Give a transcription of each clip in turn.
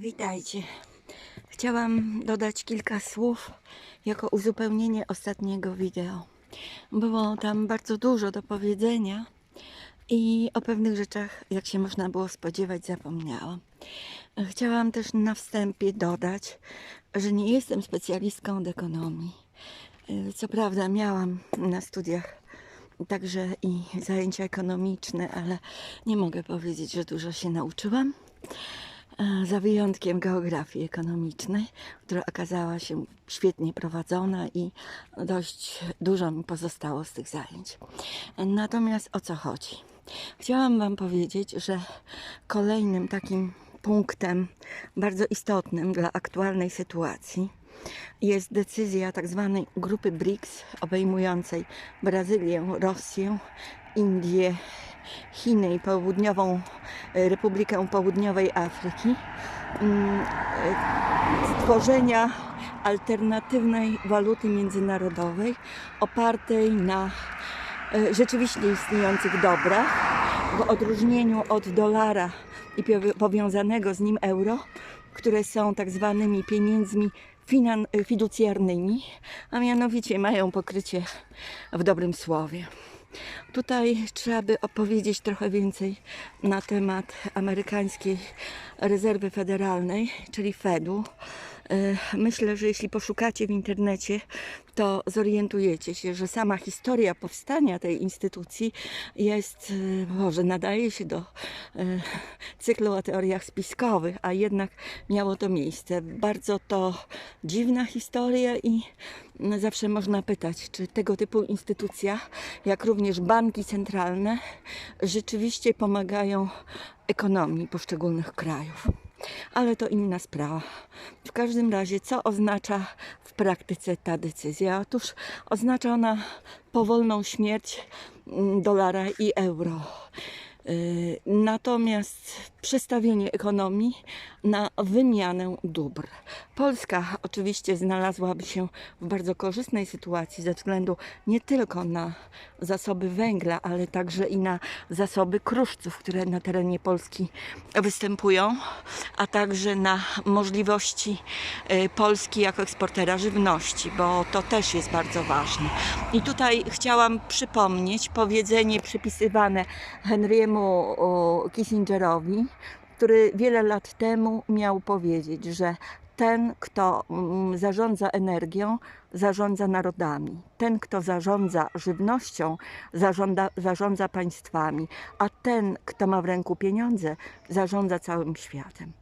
Witajcie. Chciałam dodać kilka słów jako uzupełnienie ostatniego wideo. Było tam bardzo dużo do powiedzenia i o pewnych rzeczach, jak się można było spodziewać, zapomniałam. Chciałam też na wstępie dodać, że nie jestem specjalistką od ekonomii. Co prawda miałam na studiach także i zajęcia ekonomiczne, ale nie mogę powiedzieć, że dużo się nauczyłam. E, Za wyjątkiem geografii ekonomicznej, która okazała się świetnie prowadzona i dość dużo mi pozostało z tych zajęć. Natomiast o co chodzi? Chciałam Wam powiedzieć, że kolejnym takim punktem bardzo istotnym dla aktualnej sytuacji jest decyzja tak zwanej grupy BRICS obejmującej Brazylię, Rosję, Indię, Chiny i Południową e, Republikę Południowej Afryki. Mm, e, stworzenia alternatywnej waluty międzynarodowej opartej na e, rzeczywiście istniejących dobrach w odróżnieniu od dolara i powiązanego z nim euro, które są tak zwanymi pieniędzmi fiducjarnymi, a mianowicie mają pokrycie w dobrym słowie. Tutaj trzeba by opowiedzieć trochę więcej na temat amerykańskiej rezerwy federalnej, czyli Fedu. E, Myślę, że jeśli poszukacie w internecie, to zorientujecie się, że sama historia powstania tej instytucji jest, e, może nadaje się do e, cyklu o teoriach spiskowych, a jednak miało to miejsce. Bardzo to dziwna historia i zawsze można pytać, czy tego typu instytucja, jak również banki centralne, rzeczywiście pomagają ekonomii poszczególnych krajów. Ale to inna sprawa. W każdym razie, co oznacza w praktyce ta decyzja? Otóż oznacza ona powolną śmierć mm, dolara i euro. Yy, Natomiast przestawienie ekonomii na wymianę dóbr. Polska oczywiście znalazłaby się w bardzo korzystnej sytuacji ze względu nie tylko na zasoby węgla, ale także i na zasoby kruszców, które na terenie Polski występują, a także na możliwości e, Polski jako eksportera żywności, bo to też jest bardzo ważne. I tutaj chciałam przypomnieć powiedzenie przypisywane Henry'emu Kissingerowi, który wiele lat temu miał powiedzieć, że ten, kto mm, zarządza energią, zarządza narodami. Ten, kto zarządza żywnością, zarządza, zarządza państwami, a ten, kto ma w ręku pieniądze, zarządza całym światem.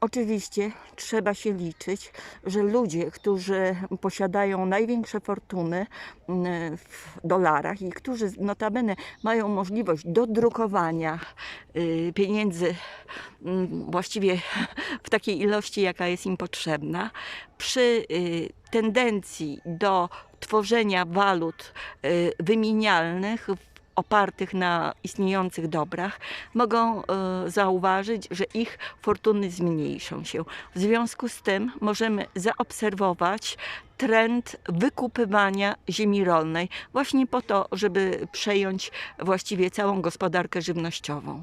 Oczywiście trzeba się liczyć, że ludzie, którzy posiadają największe fortuny mm, w dolarach i którzy notabene mają możliwość dodrukowania y, pieniędzy mm, właściwie w takiej ilości, jaka jest im potrzebna, przy y, tendencji do tworzenia walut y, wymienialnych opartych na istniejących dobrach, mogą e, zauważyć, że ich fortuny zmniejszą się. W związku z tym możemy zaobserwować trend wykupywania ziemi rolnej, właśnie po to, żeby przejąć właściwie całą gospodarkę żywnościową.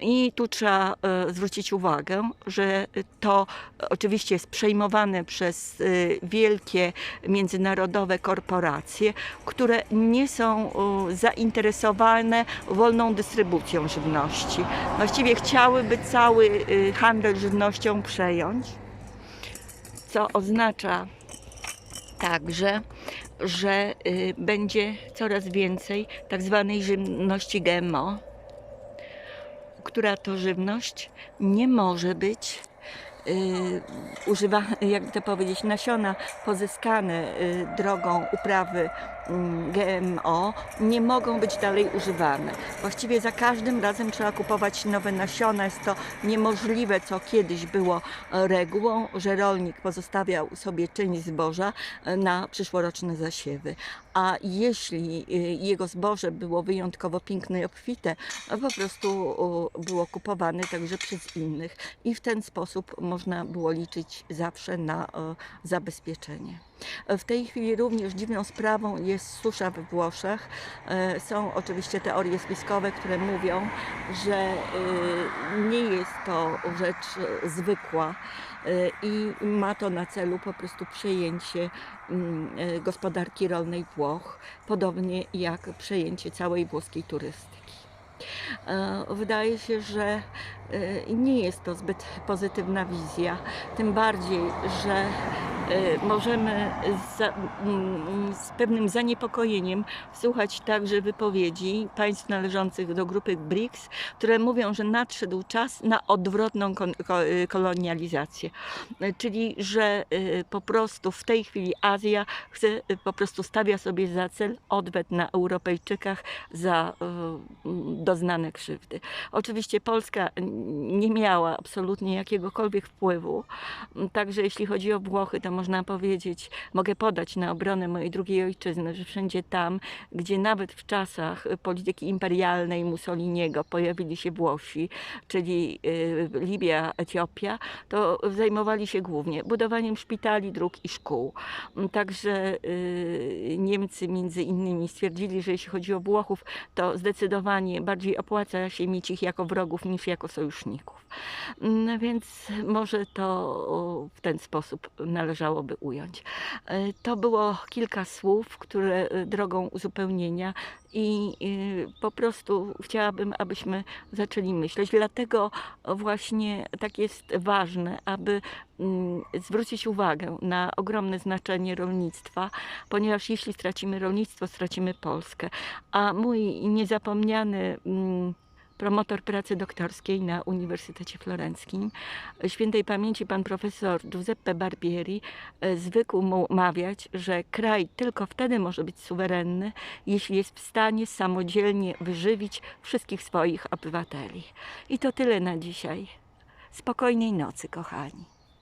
I tu trzeba e, zwrócić uwagę, że to oczywiście jest przejmowane przez e, wielkie międzynarodowe korporacje, które nie są zainteresowane wolną dystrybucją żywności. Właściwie chciałyby cały e, handel żywnością przejąć, co oznacza także, że y, będzie coraz więcej tak zwanej żywności GMO, która to żywność nie może być y, używa, jakby to powiedzieć, nasiona pozyskane y, drogą uprawy GMO nie mogą być dalej używane. Właściwie za każdym razem trzeba kupować nowe nasiona. Jest to niemożliwe, co kiedyś było e, regułą, że rolnik pozostawiał sobie część zboża e, na przyszłoroczne zasiewy. A jeśli y, jego zboże było wyjątkowo piękne i obfite, no po prostu było kupowane także przez innych i w ten sposób można było liczyć zawsze na zabezpieczenie. W tej chwili również dziwną sprawą jest susza we Włoszech. E, Są oczywiście teorie spiskowe, które mówią, że e, nie jest to rzecz e, zwykła i ma to na celu po prostu przejęcie mm, gospodarki rolnej Włoch, podobnie jak przejęcie całej włoskiej turystyki. Wydaje się, że nie jest to zbyt pozytywna wizja, tym bardziej, że możemy za, mm, z pewnym zaniepokojeniem słuchać także wypowiedzi państw należących do grupy BRICS, które mówią, że nadszedł czas na odwrotną y, kolonializację. E, Czyli, że po prostu w tej chwili Azja chce, po prostu stawia sobie za cel odwet na Europejczykach za e, m, doznane krzywdy. Oczywiście Polska nie miała absolutnie jakiegokolwiek wpływu, także jeśli chodzi o Włochy, to można powiedzieć, mogę podać na obronę mojej drugiej ojczyzny, że wszędzie tam, gdzie nawet w czasach polityki imperialnej Mussoliniego pojawili się Włosi, czyli e, Libia, Etiopia, to zajmowali się głównie budowaniem szpitali, dróg i szkół. Także y, Niemcy między innymi stwierdzili, że jeśli chodzi o Włochów, to zdecydowanie bardziej opłaca się mieć ich jako wrogów niż jako sojuszników. Mm, Więc może to w ten sposób należałoby ująć. E, To było kilka słów, które y, drogą uzupełnienia i y, po prostu chciałabym, abyśmy zaczęli myśleć. Dlatego właśnie tak jest ważne, aby mm, zwrócić uwagę na ogromne znaczenie rolnictwa, ponieważ jeśli stracimy rolnictwo, stracimy Polskę. A mój niezapomniany mm, promotor pracy doktorskiej na Uniwersytecie Florenckim, świętej pamięci pan profesor Giuseppe Barbieri, e, zwykł mu mawiać, że kraj tylko wtedy może być suwerenny, jeśli jest w stanie samodzielnie wyżywić wszystkich swoich obywateli. I to tyle na dzisiaj. Spokojnej nocy, kochani.